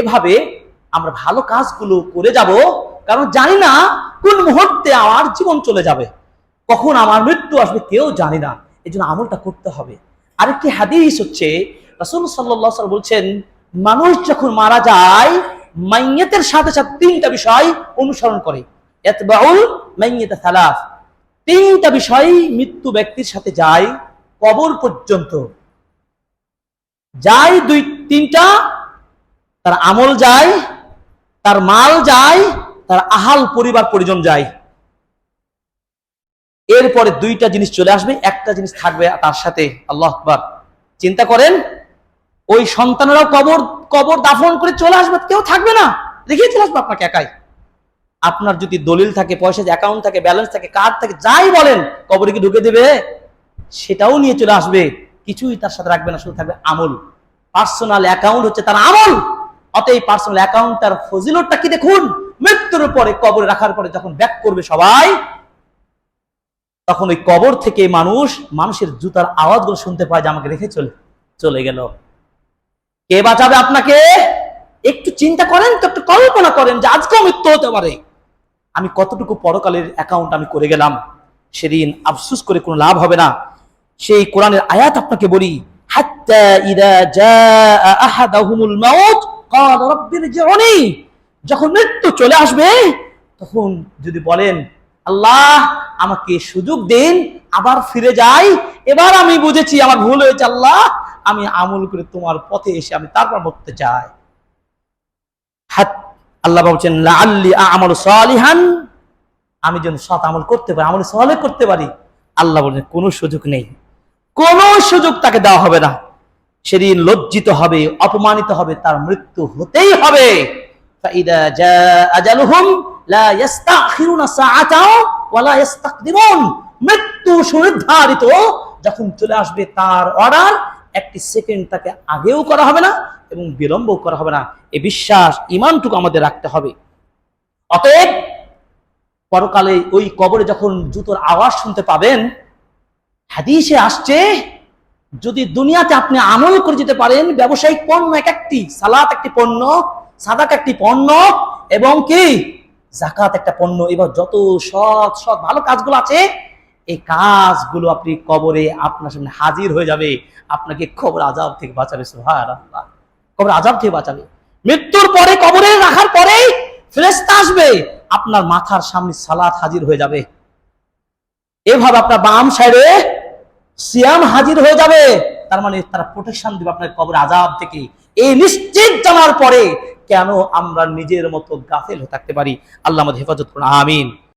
এভাবে আমরা ভালো কাজগুলো করে যাব, কারণ জানি না কোন মুহূর্তে আমার জীবন চলে যাবে। কখন আমার মৃত্যু আসবে কেউ জানি না। এই জন্য আমলটা করতে হবে। আরেকটি হাদিস হচ্ছে, রাসূল সাল্লাল্লাহু আলাইহি বলছেন, মানুষ যখন মারা যায়, মাইয়াতের সাথে সাথে তিনটা বিষয় অনুসরণ করে। তিনটা বিষয় মৃত্যু ব্যক্তির সাথে যায় কবর পর্যন্ত। যায় দুই, তিনটা তার আমল যায়, তার মাল যায়, তার আহাল পরিবার পরিজন যায়। এরপরে দুইটা জিনিস চলে আসবে, একটা জিনিস থাকবে তার সাথে, আল্লাহ আকবার। চিন্তা করেন, ওই সন্তানেরাও কবর কবর দাফন করে চলে আসবে, কেউ থাকবে না। রেখে চলে আসবে আপনাকে একাই। আপনার যদি দলিল থাকে, পয়সা অ্যাকাউন্ট থাকে ব্যালেন্স থাকে কার্ড থাকে, যাই বলেন, কবরে কি ঢুকে দেবে? সেটাও নিয়ে চলে আসবে। কিছুই তার সাথে রাখবে না, শুধু থাকবে আমল। পার্সোনাল অ্যাকাউন্ট হচ্ছে তার আমল। অতএব পার্সোনাল অ্যাকাউন্ট তার ফজিলতটা কি দেখুন? মৃত্যুর পরে কবরে রাখার পরে যখন ব্যাক করবে সবাই, তখন ওই কবর থেকে মানুষ মানুষের জুতার আওয়াজগুলো শুনতে পায় যে আমাকে রেখে চলে চলে গেল। কে বাঁচাবে আপনাকে? একটু চিন্তা করেন তো, একটু কল্পনা করেন যে আজকেও মৃত্যু হতে পারে। আমি কতটুকু পরকালের অ্যাকাউন্ট আমি করে গেলাম, সেদিন আফসুস করে কোনো লাভ হবে না। সেই কোরআনের আয়াত আপনাকে বলি, হাত্তা ইদা জাআ আহাদাহুমুল মাউত যখন মৃত্যু চলে আসবে, তখন যদি বলেন, আল্লাহ, আমাকে সুযোগ দিন, আবার ফিরে যাই, এবার আমি বুঝেছি আমার ভুল হয়েছে, আল্লাহ, আমি আমল করে তোমার পথে এসে আমি তারপর মরতে চাই। আল্লাহ বলছেন সালিহান। আমি যেন সৎ আমল করতে পারি, আমল সহলে করতে পারি। আল্লাহ বলছেন, কোনো সুযোগ নেই, কোনো সুযোগ তাকে দেওয়া হবে না। সেদিন লজ্জিত হবে, অপমানিত হবে, তার মৃত্যু হতেই হবে। মৃত্যু সুনির্ধারিত, যখন চলে আসবে তার অর্ডার, একটি সেকেন্ড তাকে আগেও করা হবে না এবং বিলম্বও করা হবে না। এ বিশ্বাস ইমানটুকু আমাদের রাখতে হবে। অতএব, পরকালে ওই কবরে যখন জুতোর আওয়াজ শুনতে পাবেন, হাদিসে আসছে যদি দুনিয়াতে আপনি আমল করে যেতে পারেন, ব্যবসায়িক পণ্য এক একটি, সালাত একটি পণ্য, সাদাক একটি পণ্য, এবং কি? জাকাত একটা পণ্য, এবার যত সৎ সৎ, ভালো কাজগুলো আছে, এই কাজগুলো আপনি কবরে আপনার সামনে হাজির হয়ে যাবে। আপনাকে কবর আজাব থেকে বাঁচাবে কবর আজাব থেকে বাঁচাবে। মৃত্যুর পরে কবরে রাখার পরেই ফেরেশতা আসবে, আপনার মাথার সামনে সালাত হাজির হয়ে যাবে। এভাবে আপনার বাম সাইডে সিয়াম হাজির হয়ে যাবে। তার মানে তারা প্রোটেকশন দিবে আপনার কবর আজাব থেকে। এই নিশ্চিত জানার পরে কেন আমরা নিজের মতো গাফেল হয়ে থাকতে পারি? আল্লাহ আমাদের হেফাজত করুন, আমিন।